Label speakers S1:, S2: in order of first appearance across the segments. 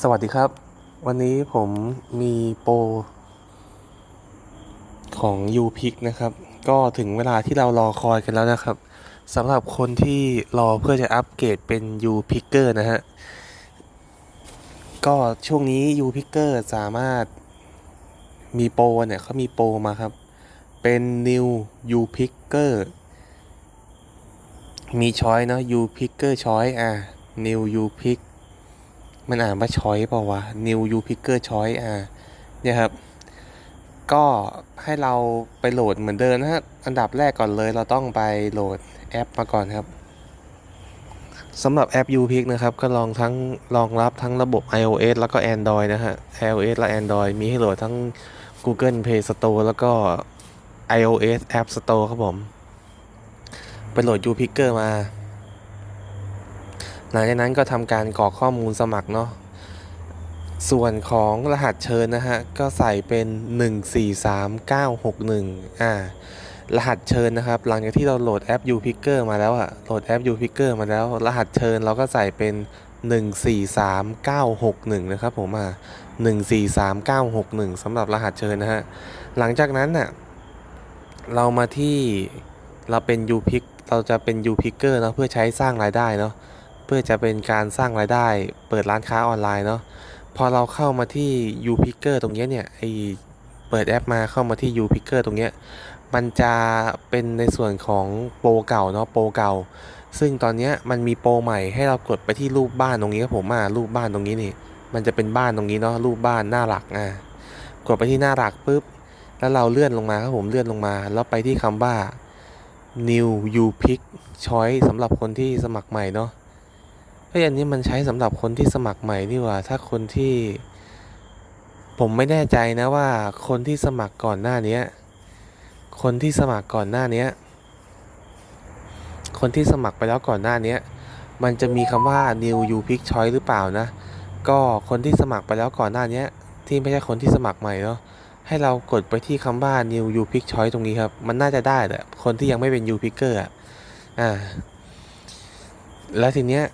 S1: สวัสดีครับ วันนี้ผมมีโปร ของ u p i c นะครับ ก็ถึงเวลาที่เรารอคอยกันแล้วนะครับสำหรับคนที่รอเพื่อจะอัปเกรดเป็น u p i c k e r นะฮะ ก็ช่วงนี้ u p i c k e r สามารถมีโปรเนี่ยเขามีโปรมาครับ เป็น new u p i c k e r มีช้อยเนาะ u p i c k e r ช้อยอะ new u p i c มันอ่านว่าช้อยเปล่าวะ new u picker choice อ่าเนี่ยครับ ก็ให้เราไปโหลดเหมือนเดิมนะฮะ อันดับแรกก่อนเลยเราต้องไปโหลดแอปมาก่อนครับสำหรับแอป u p i c นะครับ ก็ลองทั้งรองรับทั้งระบบ iOS แล้วก็ Android นะฮะ iOS และ Android มีให้โหลดทั้ง Google Play Store แล้วก็ iOS App Store ครับผม ไปโหลด u picker มา หลังจากนั้นก็ทำการกรอกข้อมูลสมัครเนาะส่วนของรหัสเชิญนะฮะ ก็ใส่เป็น 143961 อ่า รหัสเชิญนะครับ หลังจากที่เราโหลดแอป uPicker มาแล้วอะโหลดแอป uPicker มาแล้ว รหัสเชิญเราก็ใส่เป็น 143961 นะครับผมอะ143961สำหรับรหัสเชิญนะฮะ หลังจากนั้นน่ะ เรามาที่เราเป็น uPick เราจะเป็น uPicker เนาะเพื่อใช้สร้างรายได้เนาะ พื่อจะเป็นการสร้างรายได้ เปิดร้านค้าออนไลน์เนาะพอเราเข้ามาที่ u p i c k e r ตรงนี้เนี่ยไอเปิดแอปมาเข้ามาที่ u p i c k e r ตรงนี้มันจะเป็นในส่วนของโปรเก่าเนาะโปรเก่า ซึ่งตอนนี้มันมีโปรใหม่ให้เรากดไปที่รูปบ้านตรงนี้ครับผมอะรูปบ้านตรงนี้นี่มันจะเป็นบ้านตรงนี้เนาะรูปบ้านหน้าหลักอะกดไปที่หน้าหลักปุ๊บแล้วเราเลื่อนลงมาครับผมเลื่อนลงมา แล้วไปที่คำว่า new u pick choice สำหรับคนที่สมัครใหม่เนาะ เฮ้ยอันนี้มันใช้สำหรับคนที่สมัครใหม่นี่ว่า ถ้าคนที่ผมไม่แน่ใจนะว่าคนที่สมัครก่อนหน้าเนี้ย คนที่สมัครก่อนหน้าเนี้ย คนที่สมัครไปแล้วก่อนหน้าเนี้ย มันจะมีคำว่า new you pick choice หรือเปล่านะ ก็คนที่สมัครไปแล้วก่อนหน้าเนี้ย ที่ไม่ใช่คนที่สมัครใหม่เนาะให้เรากดไปที่คำว่า new you pick choice ตรงนี้ครับ มันน่าจะได้แหละคนที่ยังไม่เป็น you picker อะอ่าแล้วทีเนี้ย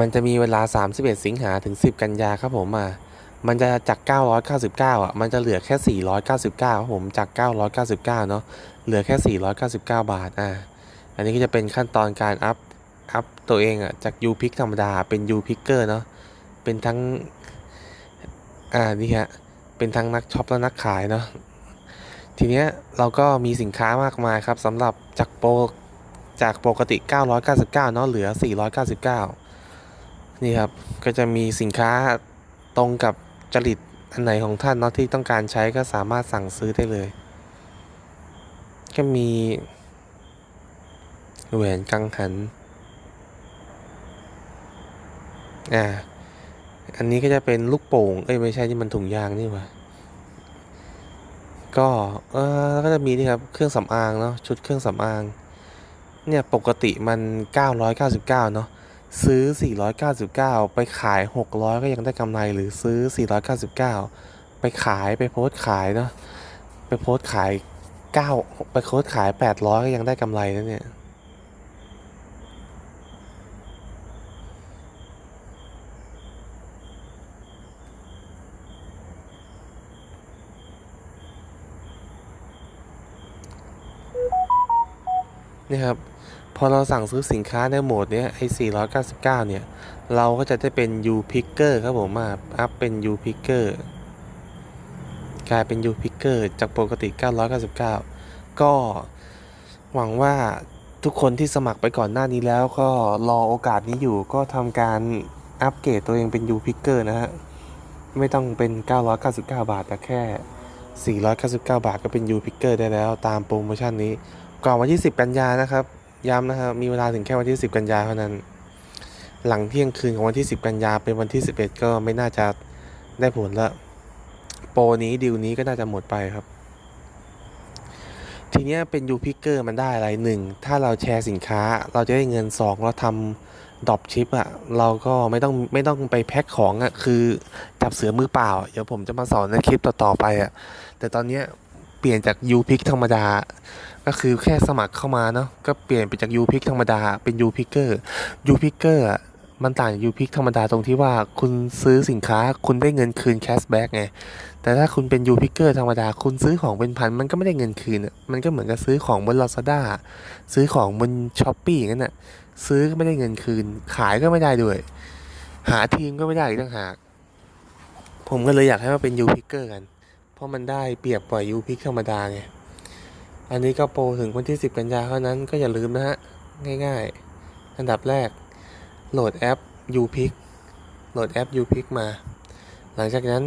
S1: มันจะมีเวลา 31 สิงหาถึง 10 กันยาครับผมอะมันจะจาก 999 อะ มันจะเหลือแค่ 499 ครับผม จาก 999 เนาะ เหลือแค่ 499 บาท อะ อันนี้ก็จะเป็นขั้นตอนการอัพ อัพตัวเองอะ จาก u p i c ธรรมดา เป็น u picker เนาะ เป็นทั้ง อ่า นี่ฮะ เป็นทั้งนักช็อปและนักขายเนาะ ทีเนี้ยเราก็มีสินค้ามากมายครับสำหรับจากโปร จากปกติ 999 เนาะ เหลือ 499 นี่ครับก็จะมีสินค้าตรงกับจริตอันไหนของท่านเนาะที่ต้องการใช้ก็สามารถสั่งซื้อได้เลย ก็มีแหวนกังหัน อ่า อันนี้ก็จะเป็นลูกโป่ง เอ้ยไม่ใช่นี่มันถุงยางนี่ว่าก็ เออแล้วก็จะมีนี่ครับเครื่องสำอางเนาะชุดเครื่องสำอาง เนี่ยปกติมัน 999 เนาะ ซื้อ 499 ไปขาย 600 ก็ยังได้กำไรหรือซื้อ 499 ไปขายไปโพสต์ขายเนาะไปโพสต์ขาย 9 ไปโพสต์ขาย 800 ก็ยังได้กำไรนะเนี่ย นี่ครับพอเราสั่งซื้อสินค้าในโหมดนี้ไอ้499 เนี่ย เราก็จะได้เป็น U Picker ครับผมมาอัพเป็น U Picker กลายเป็น U Picker จากปกติ 999 ก็หวังว่าทุกคนที่สมัครไปก่อนหน้านี้แล้วก็รอโอกาสนี้อยู่ก็ทำการอัปเกรดตัวเองเป็น U Picker นะฮะ ไม่ต้องเป็น 999 บาทแต่แค่ 499 บาทก็เป็น U Picker ได้แล้วตามโปรโมชั่นนี้ ก่อนวันที่ 10 กันยานะครับ ย้ำนะครับ มีเวลาถึงแค่วันที่ 10 กันยาเท่านั้น หลังเที่ยงคืนของวันที่ 10 กันยาเป็นวันที่ 11 ก็ไม่น่าจะได้ผลละ โปรนี้ดิวนี้ก็น่าจะหมดไปครับ ทีนี้เป็นยูพิกเกอร์มันได้อะไรหนึ่ง ถ้าเราแชร์สินค้าเราจะได้เงินสองเราทำดรอปชิปอะเราก็ไม่ต้องไม่ต้องไปแพ็คของอะคือจับเสือมือเปล่า เดี๋ยวผมจะมาสอนในคลิปต่อๆไปอะแต่ตอนเนี้ย ปลี่ยนจากยูพิกธรรมดา ก็คือแค่สมัครเข้ามาเนาะก็เปลี่ยนไปจาก u p i c ธรรมดาเป็น u p i c k e r u p i c k e r อะมันต่างจาก u p i c ธรรมดาตรงที่ว่าคุณซื้อสินค้าคุณได้เงินคืนแคชแบ็กไงแต่ถ้าคุณเป็น u p i c k e r ธรรมดาคุณซื้อของเป็นพันมันก็ไม่ได้เงินคืนมันก็เหมือนกับซื้อของบน Lazada ซื้อของบน s h อ p e e อย่างนั้นน่ะซื้อก็ไม่ได้เงินคืน ขายก็ไม่ได้ด้วย หาทีมก็ไม่ได้อีกต่างหาก ผมก็เลยอยากให้มาเป็น u p i c k e r กัน เพราะมันได้เปรียบกว่า u p i c ธรรมดาไง อันนี้ก็โปรถึงวันที่ 10 กันยาเท่านั้นก็อย่าลืมนะฮะ ง่ายๆ อันดับแรก โหลดแอป u p i c โหลดแอป u p i c มา หลังจากนั้น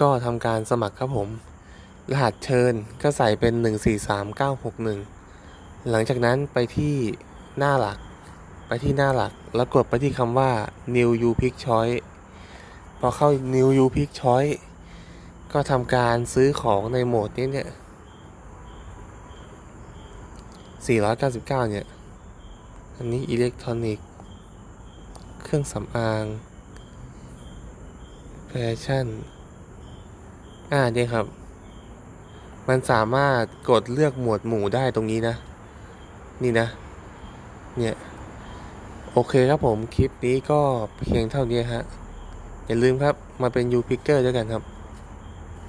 S1: ก็ทำการสมัครครับผม รหัสเชิญก็ใส่เป็น 143961 หลังจากนั้นไปที่หน้าหลัก ไปที่หน้าหลักแล้วกดไปที่คำว่า new u pick choice พอเข้า new u pick choice ก็ทำการซื้อของในโหมดนี้เนี่ย 499 เนี่ย อันนี้อิเล็กทรอนิกส์ เครื่องสำอาง แฟชั่น อ่าเนี่ยครับ มันสามารถกดเลือกหมวดหมู่ได้ตรงนี้นะ นี่นะ เนี่ย โอเคครับผม คลิปนี้ก็เพียงเท่านี้ฮะ อย่าลืมครับมาเป็นยูพิกเกอร์ด้วยกันครับ